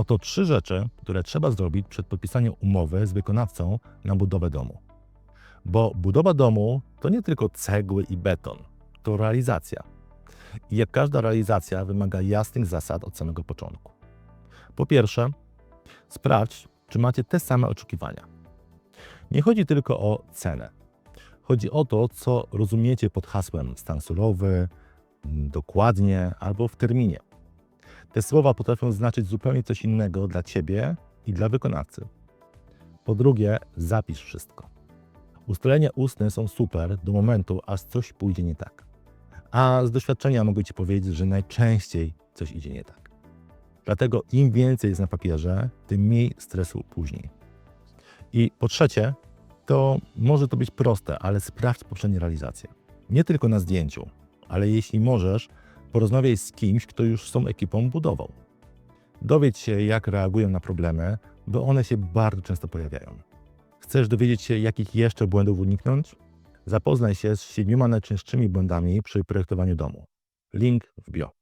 Oto trzy rzeczy, które trzeba zrobić przed podpisaniem umowy z wykonawcą na budowę domu. Bo budowa domu to nie tylko cegły i beton, to realizacja. I jak każda realizacja wymaga jasnych zasad od samego początku. Po pierwsze, sprawdź, czy macie te same oczekiwania. Nie chodzi tylko o cenę. Chodzi o to, co rozumiecie pod hasłem stan surowy, dokładnie albo w terminie. Te słowa potrafią znaczyć zupełnie coś innego dla ciebie i dla wykonawcy. Po drugie, zapisz wszystko. Ustalenia ustne są super do momentu, aż coś pójdzie nie tak. A z doświadczenia mogę ci powiedzieć, że najczęściej coś idzie nie tak. Dlatego im więcej jest na papierze, tym mniej stresu później. I po trzecie, to może to być proste, ale sprawdź poprzednie realizacje. Nie tylko na zdjęciu, ale jeśli możesz, porozmawiaj z kimś, kto już z tą ekipą budował. Dowiedz się, jak reagują na problemy, bo one się bardzo często pojawiają. Chcesz dowiedzieć się, jakich jeszcze błędów uniknąć? Zapoznaj się z siedmioma najczęstszymi błędami przy projektowaniu domu. Link w bio.